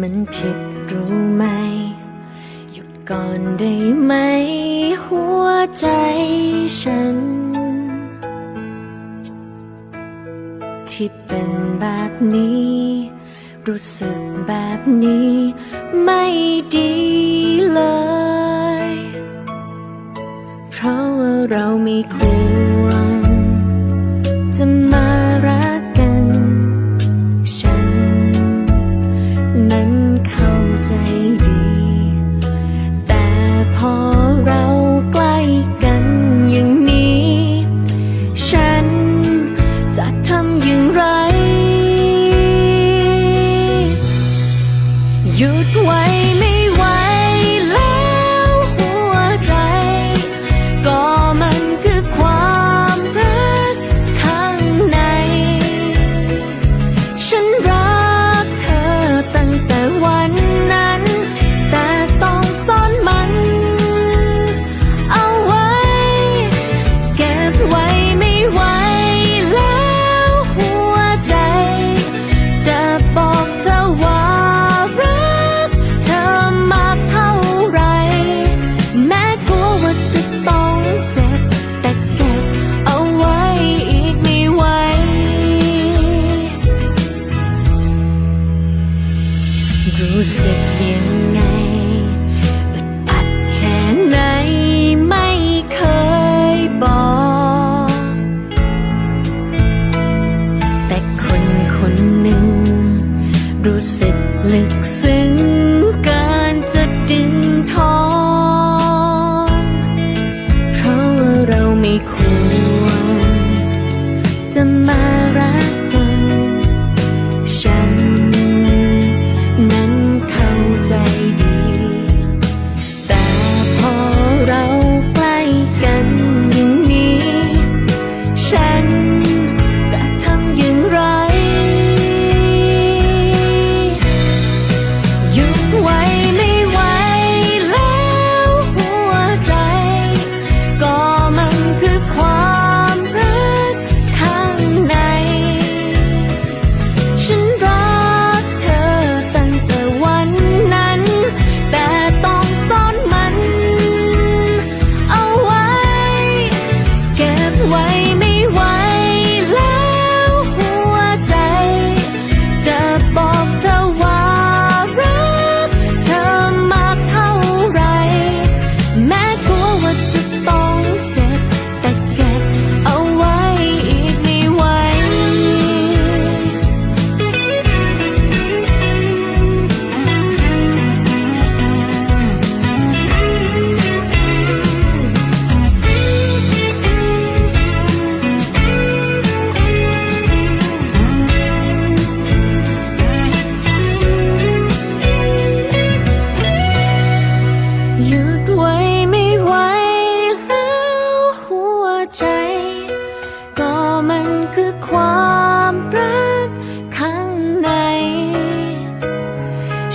มันผิดรู้ไหม หยุดก่อนได้ไหม หัวใจฉัน ที่เป็นแบบนี้ รู้สึกแบบนี้ ไม่ดีเลย เพราะว่าเราไม่ควรจะมา me. รู้สึกยังไงอึดอัดแค่ไหนไม่เคยบอก แต่คนคนหนึ่ง รู้สึกลึกซึ้งการจะดึงทอเพราะว่าเราไม่ควรจะมารัก ไว้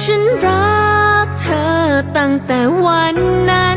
ฉันรักเธอตั้งแต่วันนั้น